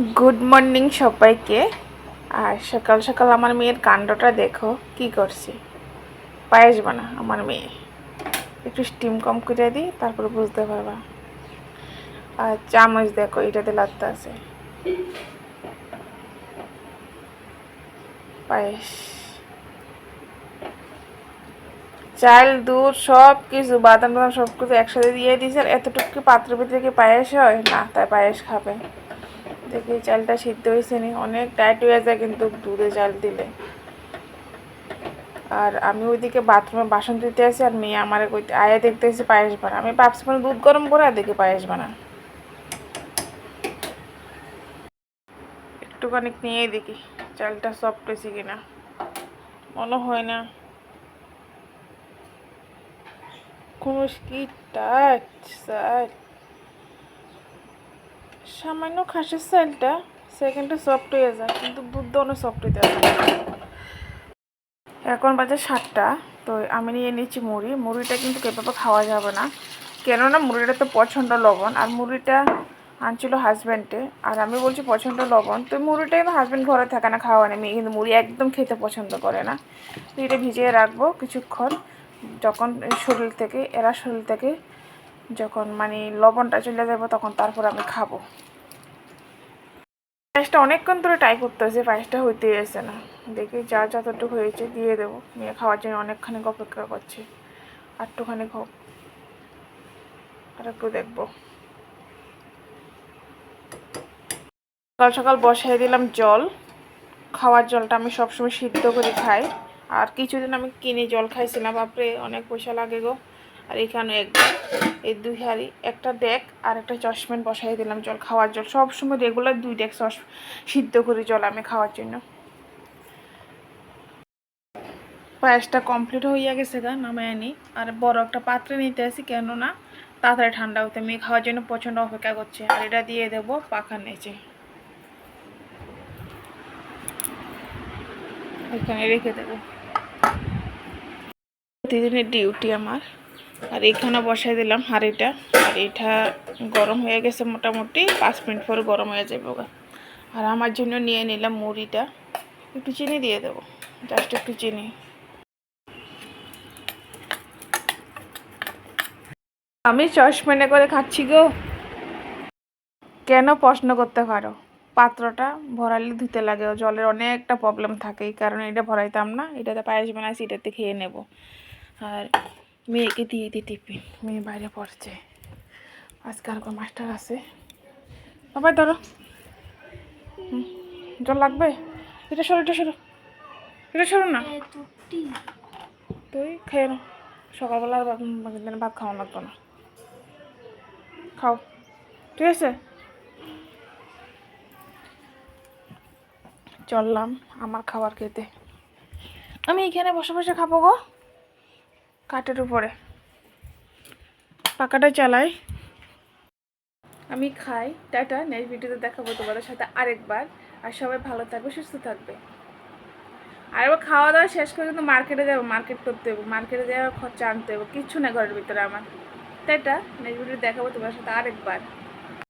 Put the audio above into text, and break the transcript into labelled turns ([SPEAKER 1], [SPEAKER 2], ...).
[SPEAKER 1] Good morning সবাইকে। আর সকাল সকাল আমার মেয়ের কাণ্ডটা দেখো, কি করছে? পায়েস বানা, আমার মেয়ে। একটু স্টিম কম করে দিই, তারপরে বুঝতে পারবা। আর চামচ দেখো, এটাতে লাগতে আছে। পায়েস। চাল, দুধ সব কিছু বাদাম বাদাম সব কিছু একসাথে দিয়ে দিয়েছে, আর এতটুকু পাত্রের ভিতরে কি পায়েস হয়? না, তাই পায়েস খাবে। দেখি চালটা সিদ্ধ হয়েছে নি। অনেক টাইট হয়ে যায় কিন্তু দুধে চাল দিলে। আর আমি ওইদিকে বাথরুমে বাসন ধুতে আসি আর মেয়ে আমার ওই আয়া দেখতে এসে পায়েস বানা আমি ভাবছি মানে দুধ গরম করে আর দেখি পায়েস বানা একটুখানি নিয়ে দেখি চালটা সফট হয়েছে কিনা। মনে হয় না। কোনো কি টাচ সামান্য খাসের চালটা সেকেন্ডে সফট হয়ে যায়, কিন্তু দুধ অনেক সফট হইতে এখন বাজে সাতটা, তো আমি নিয়ে নিচ্ছি মুড়ি। মুড়িটা কিন্তু কেপাপা খাওয়া যাবে না। কেননা মুড়িটা তো প্রচণ্ড লবণ, আর মুড়িটা আনছিল হাজব্যান্ডে আর আমি বলছি প্রচণ্ড লবণ। তো মুড়িটা কিন্তু হাজব্যান্ড ঘরে থাকে না, খাওয়া নেই কিন্তু মুড়ি একদম খেতে পছন্দ করে না। তো এটা ভিজিয়ে রাখব কিছুক্ষণ, যখন শরীর থেকে, এরা শরীর থেকে যখন মানে লবণটা চলে যাব তখন তারপর আমি খাব। পায়েসটা অনেকক্ষণ ধরে ট্রাই করতে হয়েছে পায়েসটা হইতে এসে না। দেখি যা যতটুকু হয়েছে দিয়ে দেবো। মেয়ে খাওয়ার জন্য অনেকখানি অপেক্ষা করছে। আর একটুখানি হোক। আর একটু দেখব। সকাল সকাল বসাই দিলাম জল। খাওয়ার জলটা আমি সবসময় সিদ্ধ করে খাই। আর কিছুদিন আমি কিনে জল খাইছিলাম বাপরে, অনেক পয়সা লাগে গো। আর এখানে একবার এই দুই হাড়ি, একটা ডেক আর একটা চশমেন বসাই দিলাম জল, খাওয়ার জল। সব সময় রেগুলার দুই ডেক চশ সিদ্ধ করি জল আমি খাওয়ার জন্য। পায়েসটা কমপ্লিট হইয়া গেছে গা, নামায় আনি আর বড় একটা পাত্রে নিতে আসি, কেননা তাড়াতাড়ি ঠান্ডা হতে মেয়ে খাওয়ার জন্য প্রচণ্ড অপেক্ষা করছে। আর এটা দিয়ে দেবো পাখার নিচে। এখানে রেখে দেবো। প্রতিদিনের ডিউটি আমার। আর এখানে বসাই দিলাম হাঁড়িটা আর এটা গরম হয়ে গেছে মোটামুটি, পাঁচ মিনিট পরে গরম হয়ে যাবে আর আমার জন্য নিয়ে নিলাম মুড়িটা। একটু চিনি দিয়ে দেবো, জাস্ট একটু চিনি। আমি চশমেনে করে খাচ্ছি গো। কেন প্রশ্ন করতে পারো? পাত্রটা ভরালে ধুতে লাগে জলের অনেকটা প্রবলেম থাকে কারণে এটা ভরাইতাম না। এটাতে পায়েস বানাইছি, এটাতে খেয়ে নেব। আর মেয়েকে দিয়ে দিই টিফিন। মেয়ে বাইরে পড়ছে। আজকে আর কোনো মাস্টার আছে। বাবা ধরো। জল লাগবে? এটা সরো এটা সরো। এটা সরো না। তুই খেয়ে নাও সকালবেলা ভাত খাওয়া লাগতো না। খাও। ঠিক আছে? চললাম আমার খাবার খেতে। আমি এখানে বসে বসে খাব গো। কাঠের উপরে। পাকাটা চালাই। আমি খাই, টাটা, নেক্সট ভিডিওতে দেখাবো তোমাদের সাথে আরেকবার। আর সবাই ভালো থাকবে, সুস্থ থাকবে। আর এবার খাওয়া দাওয়া শেষ করে কিন্তু মার্কেটে যাব, মার্কেট করতে হবে মার্কেটে যাওয়া খরচা আনতে হবে কিচ্ছু না ঘরের ভিতরে আমার। টাটা, নেক্সট ভিডিও দেখাবো তোমার সাথে আরেকবার।